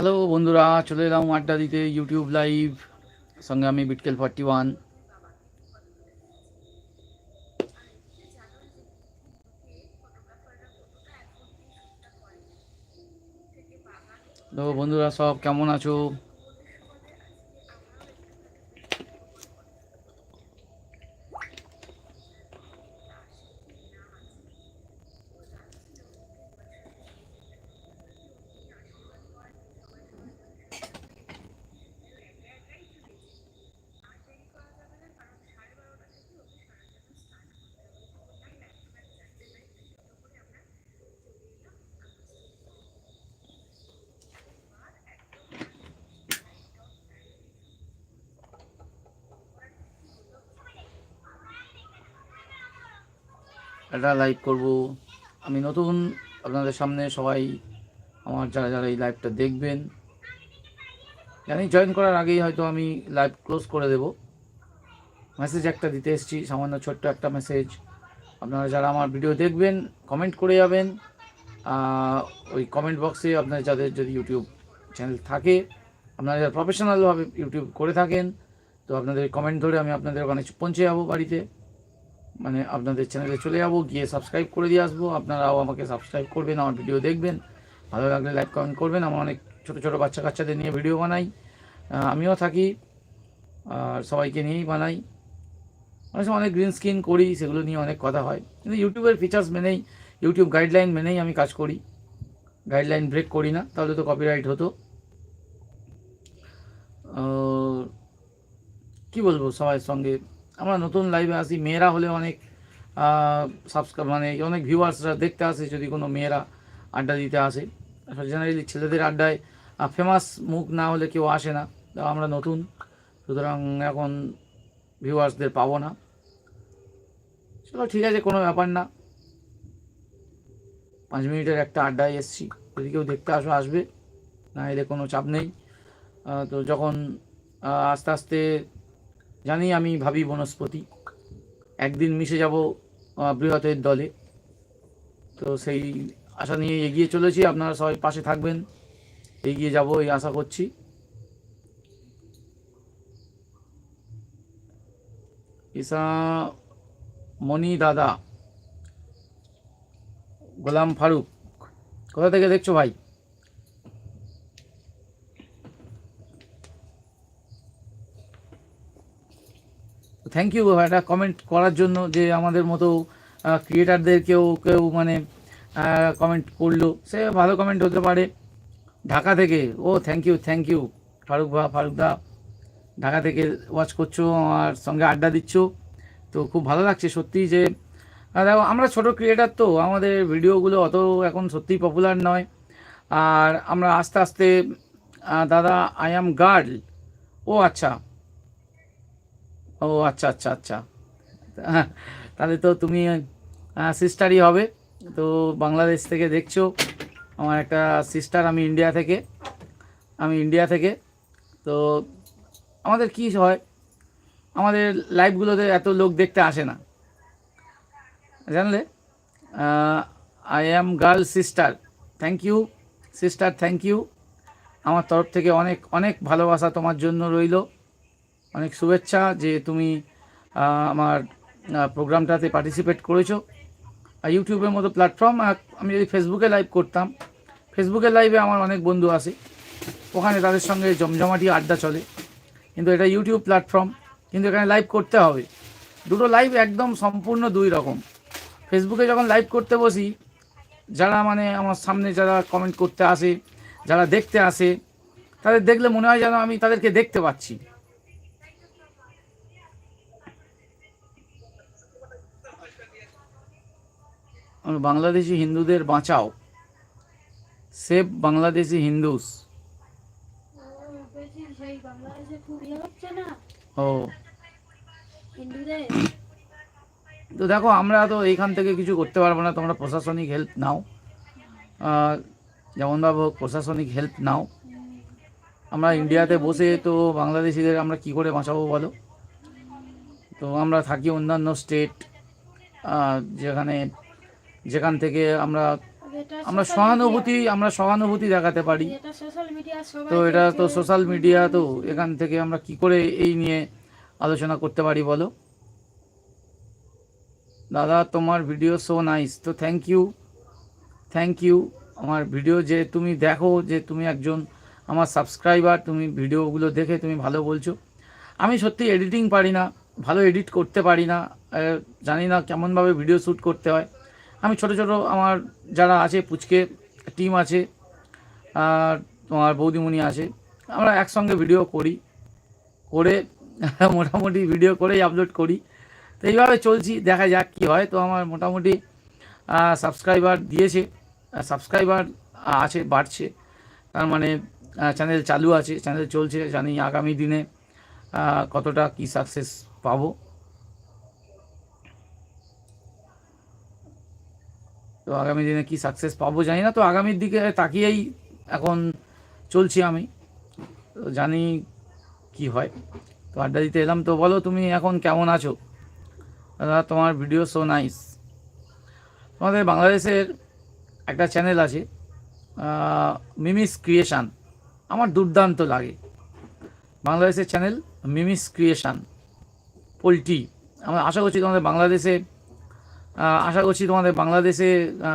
Hello বন্ধুরা, চলে এলাম আড্ডা দিতে ইউটিউব লাইভ সঙ্গে আমি বিটকেল ফর্টি ওয়ান তো বন্ধুরা, সব কেমন আছো? একটা লাইভ করব। আমি নতুন, আপনাদের সামনে সবাই আমার যারা যারা এই লাইভটা দেখবেন, জানি জয়েন করার আগেই হয়তো আমি লাইভ ক্লোজ করে দেব। মেসেজ একটা দিতে এসেছি, সামান্য ছোট্ট একটা মেসেজ আপনারা যারা আমার ভিডিও দেখবেন কমেন্ট করে যাবেন। ওই কমেন্ট বক্সে আপনার যাদের যদি ইউটিউব চ্যানেল থাকে, আপনারা যারা প্রফেশনালভাবে ইউটিউব করে থাকেন, তো আপনাদের কমেন্ট ধরে আমি আপনাদের ওখানে পৌঁছে যাব বাড়িতে। মানে আপনাদের চ্যানেলে চলে যাব, গিয়ে সাবস্ক্রাইব করে দিয়ে আসব। আপনারাও আমাকে সাবস্ক্রাইব করবেন, আমার ভিডিও দেখবেন। ভালো লাগলে লাইক কমেন্ট করবেন। আমার অনেক ছোটো ছোটো বাচ্চা কাচ্চাদের নিয়ে ভিডিও বানাই। আমিও থাকি, আর সবাইকে নিয়েই বানাই। অনেক সময় অনেক গ্রিন স্ক্রিন করি, সেগুলো নিয়ে অনেক কথা হয়। কিন্তু ইউটিউবের ফিচার্স মেনেই, ইউটিউব গাইডলাইন মেনেই আমি কাজ করি। গাইডলাইন ব্রেক করি না, তাহলে তো কপিরাইট হতো। কি বলব সবার সঙ্গে? আমরা নতুন লাইভে আসি মেয়েরা হলে অনেক সাবস্ক্রাইব মানে অনেক ভিউয়ার্সরা দেখতে আসে যদি কোনো মেয়েরা আড্ডা দিতে আসে। জেনারেলি ছেলেদের আড্ডায় ফেমাস মুখ না হলে কেউ আসে না। আমরা নতুন, সুতরাং এখন ভিউয়ার্সদের পাবো না। চলো ঠিক আছে, কোনো ব্যাপার না। পাঁচ মিনিটের একটা আড্ডায় এসছি। যদি কেউ দেখতে আসো, আসবে। না এলে কোনো চাপ নেই। তো যখন আস্তে আস্তে জানি আমি ভাবি বনস্পতি। একদিন মিশে যাব বৃহতের দলে। তো সেই আশা নিয়ে এগিয়ে চলেছি। আপনারা সবাই পাশে থাকবেন। এগিয়ে যাব এই আশা করছি। ঈশা মণি দাদা, গোলাম ফারুক, কোথা থেকে দেখছ ভাই? থ্যাংক ইউ একটা কমেন্ট করার জন্য যে আমাদের মতো ক্রিয়েটারদের কেউ কেউ মানে কমেন্ট করল, সে ভালো কমেন্ট হতে পারে। ঢাকা থেকে, ও thank you thank you Faruk ভা, ফারুক দা, ঢাকা থেকে ওয়াচ করছ আমার সঙ্গে আড্ডা দিচ্ছ। তো খুব ভালো লাগছে সত্যি যে দেখো, আমরা ছোট ক্রিয়েটার তো, আমাদের ভিডিওগুলো অত এখন সত্যিই পপুলার নয়। আর আমরা আস্তে আস্তে দাদা আই অ্যাম গার্ল ও আচ্ছা। ও আচ্ছা আচ্ছা আচ্ছা। হ্যাঁ, তাহলে তো তুমি সিস্টারই হবে। তো বাংলাদেশ থেকে দেখছ আমার একটা সিস্টার আমি ইন্ডিয়া থেকে। আমি ইন্ডিয়া থেকে। তো আমাদের কি হয় আমাদের লাইভগুলোতে এত লোক দেখতে আসে না। জানলে? I am girl sister thank you sister thank you আমার তরফ থেকে অনেক অনেক ভালোবাসা তোমার জন্য রইল। অনেক শুভেচ্ছা যে তুমি আমার প্রোগ্রামটাতে পার্টিসিপেট করেছ। আর ইউটিউবের মতো প্ল্যাটফর্ম আমি যদি ফেসবুকে লাইভ করতাম ফেসবুকে লাইভে আমার অনেক বন্ধু আসে। ওখানে তাদের সঙ্গে জমজমাটি আড্ডা চলে। কিন্তু এটা ইউটিউব প্ল্যাটফর্ম কিন্তু এখানে লাইভ করতে হবে। দুটো লাইভ একদম সম্পূর্ণ দুই রকম। ফেসবুকে যখন লাইভ করতে বসি, যারা মানে আমার সামনে যারা কমেন্ট করতে আসে, যারা দেখতে আসে, তাদের দেখলে মনে হয় যেন আমি তাদেরকে দেখতে পাচ্ছি। বাংলাদেশি হিন্দুদের বাঁচাও। Save Bangladeshi Hindus. ও, তো দেখো আমরা তো এইখান থেকে কিছু করতে পারব না তোমরা প্রশাসনিক হেল্প নাও। আহ, যেমন ভাবো প্রশাসনিক হেল্প নাও। আমরা ইন্ডিয়াতে বসে তো বাংলাদেশিদের আমরা কি করে বাঁচাবো বলো? তো আমরা থাকি অন্যান্য স্টেট যেখানে যেখান থেকে আমরা আমরা সহানুভূতি আমরা সহানুভূতি দেখাতে পারি। তো এটা তো সোশ্যাল মিডিয়া তো এখান থেকে আমরা কি করে এই নিয়ে আলোচনা করতে পারি বলো? দাদা তোমার ভিডিও সো নাইস তো থ্যাংক ইউ থ্যাংক ইউ আমার ভিডিও যে তুমি দেখো যে তুমি একজন আমার সাবস্ক্রাইবার তুমি ভিডিওগুলো দেখে তুমি ভালো বলছো। আমি সত্যি এডিটিং পারি না ভালো এডিট করতে পারি না জানি না কেমনভাবে ভিডিও শ্যুট করতে হয়। আমি ছোট ছোট আমার যারা আছে, পুচকে টিম আছে, আর তোমার বৌদিমণি আছে, আমরা একসঙ্গে ভিডিও করি, করে মোটামুটি ভিডিও করেই আপলোড করি। তো এইভাবে চলছি, দেখা যাক কী হয়। তো আমার মোটামুটি সাবস্ক্রাইবার দিয়েছে সাবস্ক্রাইবার আছে, বাড়ছে। তার মানে চ্যানেল চালু আছে চ্যানেল চলছে। জানি আগামী দিনে কতটা কি সাকসেস পাবো। তো আগামী দিনে কি সাকসেস পাবো জানি না, তো আগামীর দিকে তাকিয়েই এখন চলছি আমি। তো জানি কি হয়। তো আড্ডা দিতে এলাম, তো বলো তুমি এখন কেমন আছো? দাদা, তোমার ভিডিও সো নাইস তোমাদের বাংলাদেশের একটা চ্যানেল আছে মিমিস ক্রিয়েশান আমার দুর্দান্ত লাগে। বাংলাদেশের চ্যানেল মিমিস ক্রিয়েশান পোলট্রি। আমরা আশা করছি তোমাদের বাংলাদেশে আশা করছি তোমাদের বাংলাদেশে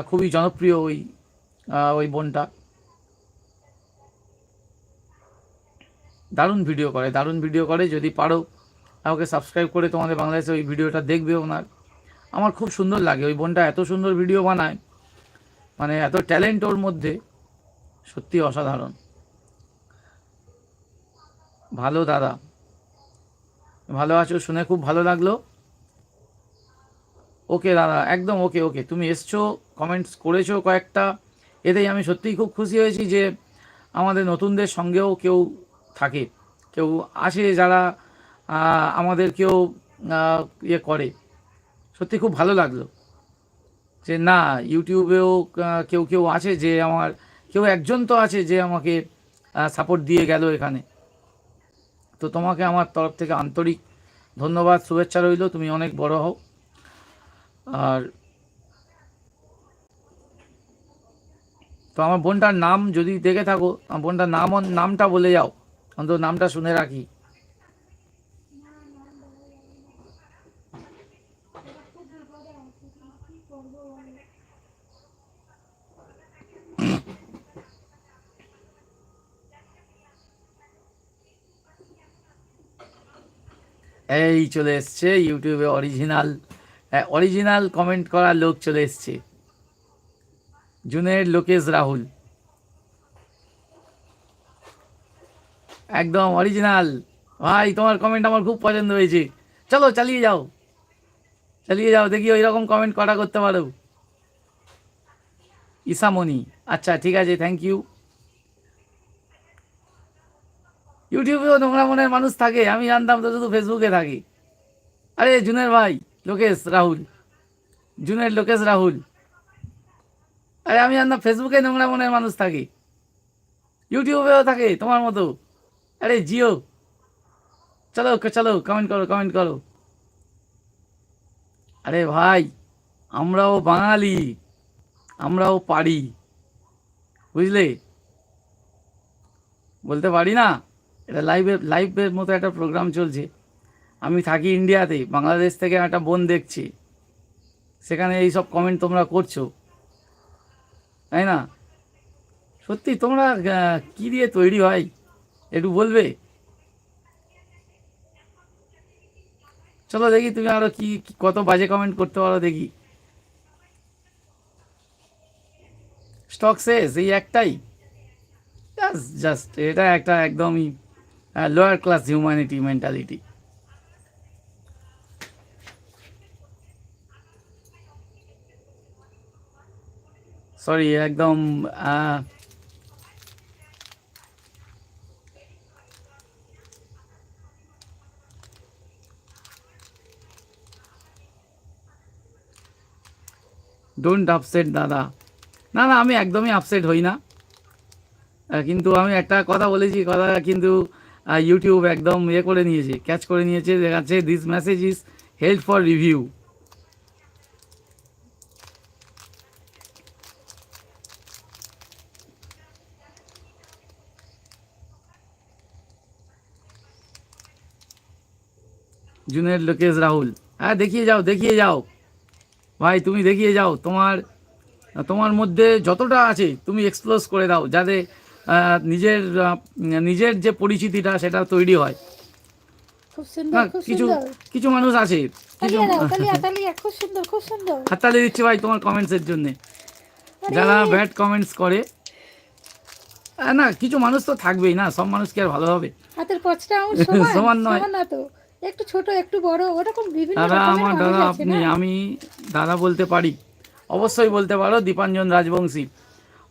খুবই জনপ্রিয় ওই ওই বোনটা। দারুণ ভিডিও করে, দারুণ ভিডিও করে। যদি পারো, আমাকে সাবস্ক্রাইব করে তোমাদের বাংলাদেশে ওই ভিডিওটা দেখবে ওনার। আমার খুব সুন্দর লাগে, ওই বোনটা এত সুন্দর ভিডিও বানায়। মানে এত ট্যালেন্ট ওর মধ্যে, সত্যি অসাধারণ। ভালো দাদা, ভালো আছো শুনে খুব ভালো লাগল। ওকে, দাদা, একদম ওকে ওকে। তুমি এসছো কমেন্টস করেছ কয়েকটা। এতেই আমি সত্যিই খুব খুশি হয়েছি যে আমাদের নতুনদের সঙ্গেও কেউ থাকে। কেউ আসে যারা আমাদের কেউ ইয়ে করে। সত্যি খুব ভালো লাগল যে না, ইউটিউবেও কেউ কেউ আছে যে আমার, কেউ একজন তো আছে যে আমাকে সাপোর্ট দিয়ে গেল এখানে। তো তোমাকে আমার তরফ থেকে আন্তরিক ধন্যবাদ, শুভেচ্ছা রইল। তুমি অনেক বড় হও। আর তো আমার বোনটার নাম যদি দেখে থাকো, আমার বোনটার নাম, নামটা বলে যাও। অন্তত নামটা শুনে রাখি। এই চলে এসছে ইউটিউবে অরিজিনাল অরিজিনাল কমেন্ট করার লোক চলে এসছে। জুনের লোকেশ রাহুল। একদম অরিজিনাল ভাই, তোমার কমেন্ট আমার খুব পছন্দ হয়েছে। চলো, চালিয়ে যাও। চালিয়ে যাও, দেখি ওই রকম কমেন্ট করা করতে পারো। ইসামণি আচ্ছা ঠিক আছে থ্যাংক ইউ ইউটিউবেও নোংরা মনের মানুষ থাকে, আমি জানতাম তো শুধু ফেসবুকে থাকে। আরে, জুনের ভাই। লোকেশ, রাহুল। জুনের লোকেশ, রাহুল। আরে, আমি জানতাম ফেসবুকে নোংরা মনের মানুষ থাকে। ইউটিউবেও থাকে তোমার মতো। আরে, জিও। চলো চলো কমেন্ট করো কমেন্ট করো। আরে ভাই, আমরাও বাঙালি। আমরাও পারি। বুঝলে? বলতে পারি না? এটা লাইভের লাইভের মতো একটা প্রোগ্রাম চলছে। আমি থাকি ইন্ডিয়াতে বাংলাদেশ থেকে একটা বোন দেখছি। সেখানে এই সব কমেন্ট তোমরা করছ। তাই না? সত্যি, তোমরা কি দিয়ে তৈরি হয়? একটু বলবে? চলো দেখি তুমি আরও কি- কত বাজে কমেন্ট করতে পারো দেখি। স্টক শেষ, এই একটাই। জাস্ট এটা একটা একদমই lower class humanity mentality sorry একদম ডোন্ট আপসেট দাদা। না না, আমি একদমই আপসেট হই না। কিন্তু আমি একটা কথা বলেছি, কথা কিন্তু ইউটিউব একদম ইয়ে করে নিয়েছে ক্যাচ করে নিয়েছে দেখাচ্ছে this message is held for review জুনের লোকেশ রাহুল। হ্যাঁ দেখিয়ে যাও দেখিয়ে যাও। ভাই তুমি দেখিয়ে যাও তোমার তোমার মধ্যে যতটা আছে তুমি এক্সপ্লোজ করে দাও যাতে নিজের নিজের যে পরিচিতিটা সেটা তৈরি হয়। হ্যাঁ কিছু কিছু মানুষ আছে হাততালি দিচ্ছি ভাই তোমার কমেন্টসের জন্য। যারা ব্যাড কমেন্টস করে না কিছু মানুষ তো থাকবেই না সব মানুষ কি আর ভালো হবে। হাতের সমান নয়। একটু ছোট একটু বড় ওরকম বিভিন্ন দাদা আমার দাদা আপনি আমি দাদা বলতে পারি। অবশ্যই বলতে পারো দীপাঞ্জন রাজবংশী।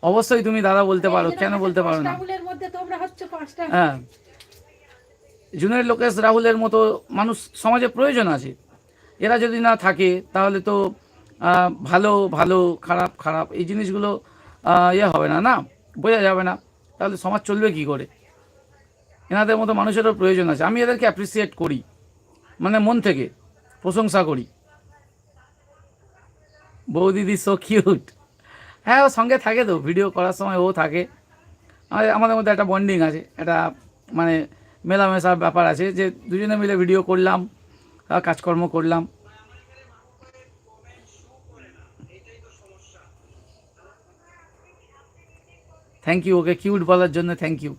অবশ্যই তুমি দাদা বলতে পারো কেন বলতে পারো না? আঙুলের মধ্যে তোমরা হচ্ছে পাঁচটা। হ্যাঁ। জুনের লোকেশ রাহুলের মতো মানুষ সমাজে প্রয়োজন আছে। এরা যদি না থাকে তাহলে তো ভালো ভালো খারাপ খারাপ এই জিনিসগুলো ইয়ে হবে না না? বোঝা যাবে না। তাহলে সমাজ চলবে কি করে? এনাদের মতো মানুষেরও প্রয়োজন আছে। আমি এদেরকে অ্যাপ্রিসিয়েট করি। মানে মন থেকে প্রশংসা করি। বৌদিদি সো কিউট হ্যাঁ ও সঙ্গে থাকে তো ভিডিও করার সময় ও থাকে। আমাদের মধ্যে একটা বন্ডিং আছে, একটা মানে মেলামেশার ব্যাপার আছে যে দুজনে মিলে ভিডিও করলাম কাজকর্ম করলাম। থ্যাংক ইউ ওকে কিউট বলার জন্য থ্যাংক ইউ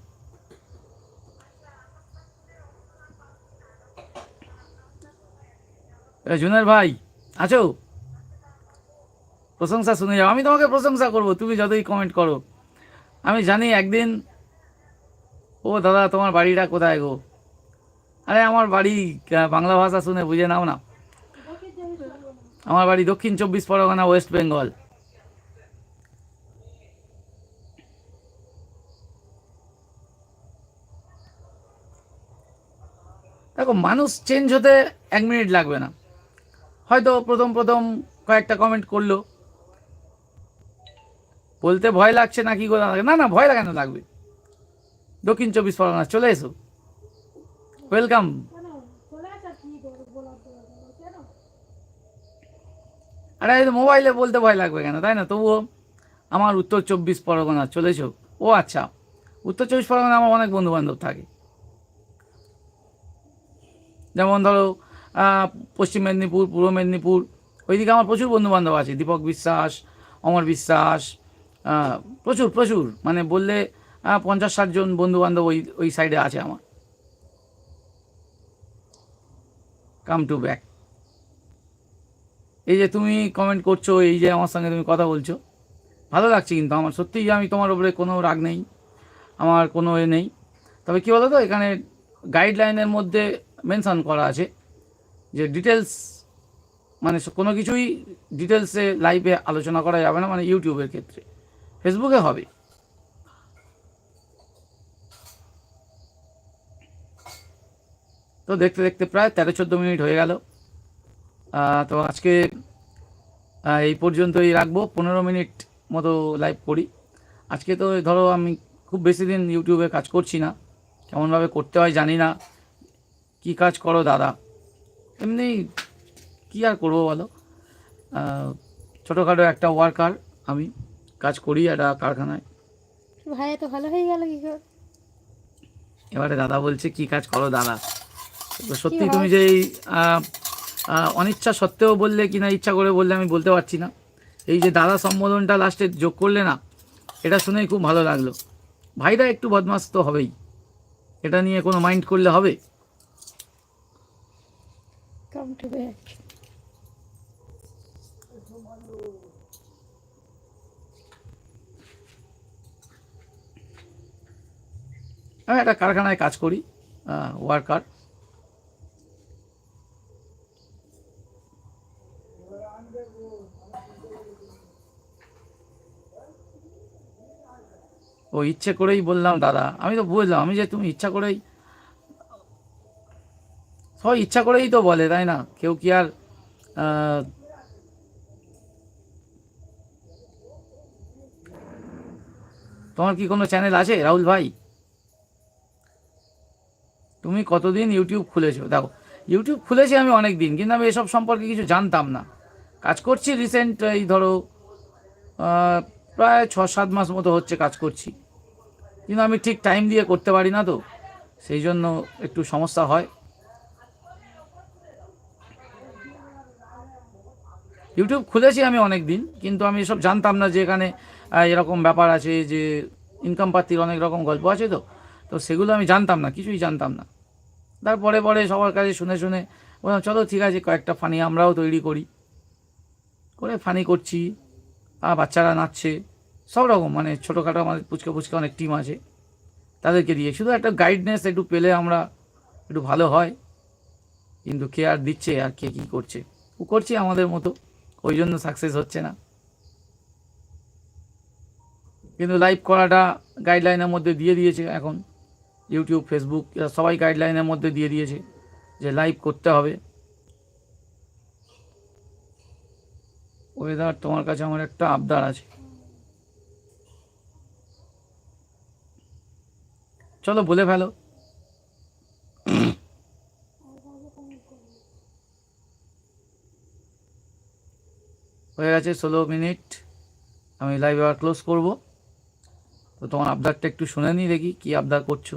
জুনের ভাই, আছো? প্রশংসা শুনে যাও। আমি তোমাকে প্রশংসা করব, তুমি যতই কমেন্ট করো। আমি জানি একদিন, ও দাদা, তোমার বাড়িটা কোথায় গো? আরে, আমার বাড়ি বাংলা ভাষা শুনে বুঝে নাও না। আমার বাড়ি দক্ষিণ চব্বিশ পরগনা, ওয়েস্ট বেঙ্গল। দেখো, মানুষ চেঞ্জ হতে এক মিনিট লাগবে না। হয়তো প্রথম প্রথম কয়েকটা কমেন্ট করল। বলতে ভয় লাগছে না কি লাগে না না, ভয় লাগানো লাগবে। দক্ষিণ চব্বিশ পরগনা, চলে এসো। ওয়েলকাম? আরে মোবাইলে বলতে ভয় লাগবে কেন? তাই না? তবুও আমার উত্তর চব্বিশ পরগনা, চলে এসো। ও আচ্ছা। উত্তর চব্বিশ পরগনা আমার অনেক বন্ধু বান্ধব থাকে। যেমন ধরো পশ্চিম মেদিনীপুর, পূর্ব মেদিনীপুর, ওইদিকে আমার প্রচুর বন্ধু বান্ধব আছে, দীপক বিশ্বাস, অমর বিশ্বাস প্রচুর প্রচুর। মানে বললে পঞ্চাশ ষাট জন বন্ধু বান্ধব ওই ওই সাইডে আছে আমার। কাম টু ব্যাক এই যে তুমি কমেন্ট করছ, এই যে আমার সঙ্গে তুমি কথা বলছো, ভালো লাগছে কিন্তু আমার। সত্যিই আমি তোমার ওপরে কোনো রাগ নেই, আমার কোনো এ নেই। তবে কী বলো তো এখানে গাইডলাইনের মধ্যে মেনশন করা আছে। যে ডিটেলস মানে কোনো কিছুই ডিটেলসে লাইভে আলোচনা করা যাবে না মানে ইউটিউবের ক্ষেত্রে। ফেসবুকে হবে। তো দেখতে দেখতে প্রায় তেরো চোদ্দ মিনিট হয়ে গেল। তো আজকে এই পর্যন্তই রাখব। পনেরো মিনিট মতো লাইভ করি। আজকে তো ধরো আমি খুব বেশি দিন ইউটিউবে কাজ করছি না। কেমনভাবে করতে হয় জানি না। কি কাজ করো দাদা? এমনি কি আর করব বলো? ছোটোখাটো একটা ওয়ার্কার আমি কাজ করি একটা কারখানায়। ভাই এত ভালো হয়ে গেল কি করে? এবারে দাদা বলছে কি কাজ করো দাদা? সত্যি তুমি যে অনিচ্ছা সত্ত্বেও বললে কি না ইচ্ছা করে বললে আমি বলতে পারছি না। এই যে দাদা সম্বোধনটা লাস্টে যোগ করলে না এটা শুনেই খুব ভালো লাগল। ভাইরা একটু বদমাস তো হবেই। এটা নিয়ে কোনো মাইন্ড করলে হবে? Come to back. আমি একটা কারখানায় কাজ করি ওয়ার্কার ও ইচ্ছে করেই বললাম, দাদা, আমি তো বুঝলাম, আমি যে তুমি ইচ্ছা করেই সবাই ইচ্ছা করেই তো বলে, তাই না? কেউ কি আর তোমার কি কোনো চ্যানেল আছে, রাহুল ভাই? তুমি কতদিন ইউটিউব খুলেছো? দেখো ইউটিউব খুলেছি আমি অনেক দিন কিন্তু আমি এসব সম্পর্কে কিছু জানতাম না। কাজ করছি রিসেন্ট এই ধরো প্রায় ছ সাত মাস মতো হচ্ছে কাজ করছি। কিন্তু আমি ঠিক টাইম দিয়ে করতে পারি না তো, সেই জন্য একটু সমস্যা হয়। ইউটিউব খুলেছি আমি অনেক দিন কিন্তু আমি এসব জানতাম না যে এখানে এরকম ব্যাপার আছে যে ইনকাম পাতির অনেক রকম গল্প আছে তো। তো সেগুলো আমি জানতাম না, কিছুই জানতাম না। তারপরে পরে সবার কাছে শুনে শুনে বললাম, চলো ঠিক আছে, কয়েকটা ফানি আমরাও তৈরি করি। করে ফানি করছি আর বাচ্চারা নাচছে, সব রকম মানে ছোটোখাটো আমাদের পুচকে পুচকে অনেক টিম আছে, তাদেরকে দিয়ে। শুধু একটা গাইডনেস একটু পেলে আমরা একটু ভালো হয়, কিন্তু কে আর দিচ্ছে আর কে কী করছে? ও করছে আমাদের মতো। ওই জন্য সাকসেস হচ্ছে না। কিন্তু লাইভ করাটা গাইডলাইনের মধ্যে দিয়ে দিয়েছে এখন। ইউটিউব ফেসবুক এরা সবাই গাইডলাইনের মধ্যে দিয়ে দিয়েছে যে লাইভ করতে হবে। ওয়েদার তোমার কাছে আমার একটা আবদার আছে। চলো বলে ফেলো। হয়ে গেছে ষোলো মিনিট। আমি লাইভ আবার ক্লোজ করব। তো তোমার আবদারটা একটু শুনে নিই দেখি কী আবদার করছ।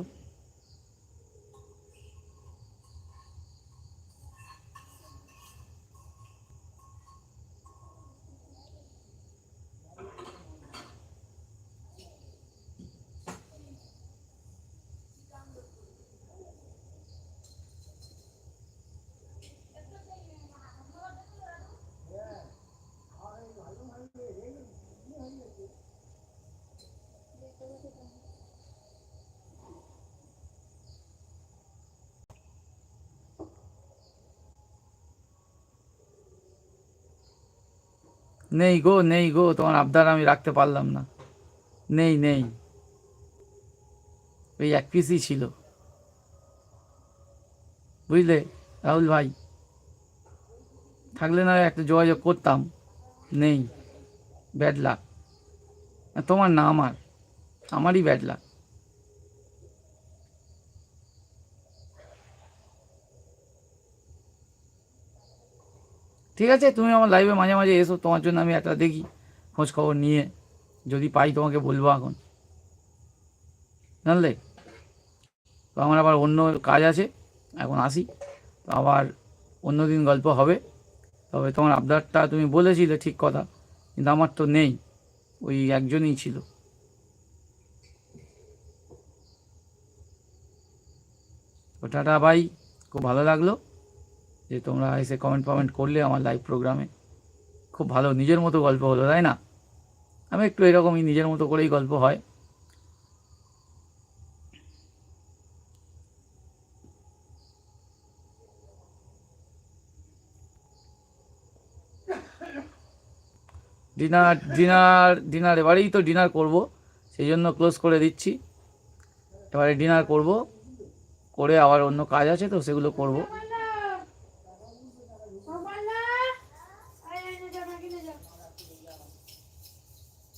নেই গো নেই গো, তোমার আবদার আমি রাখতে পারলাম না। নেই নেই। ওই এক পিসই ছিল। বুঝলে, রাহুল ভাই? থাকলে না একটা যোগাযোগ করতাম। নেই। ব্যাড লাক তোমার না আমার। আমারই ব্যাড লাক ঠিক আছে, তুমি আমার লাইভে মাঝে মাঝে এসো, তোমার জন্য আমি একটা দেখি, খোঁজ খবর নিয়ে, যদি পাই তোমাকে বলব এখন। জানলে? তো আমার আবার অন্য কাজ আছে, এখন আসি। তো আবার অন্য দিন গল্প হবে। তবে তোমার আবদারটা তুমি বলেছিলে, ঠিক কথা, কিন্তু আমার তো নেই, ওই একজনই ছিল। ওটাটা ভাই খুব ভালো লাগল। যে তোমরা এসে কমেন্ট ফমেন্ট করলে আমার লাইভ প্রোগ্রামে খুব ভালো, নিজের মতো গল্প হলো, তাই না? আমি একটু এরকমই নিজের মতো করেই গল্প হয়। ডিনার ডিনার ডিনার এবারেই তো ডিনার করব, সেই জন্য ক্লোজ করে দিচ্ছি। এবারে ডিনার করব, করে আবার অন্য কাজ আছে তো, সেগুলো করব।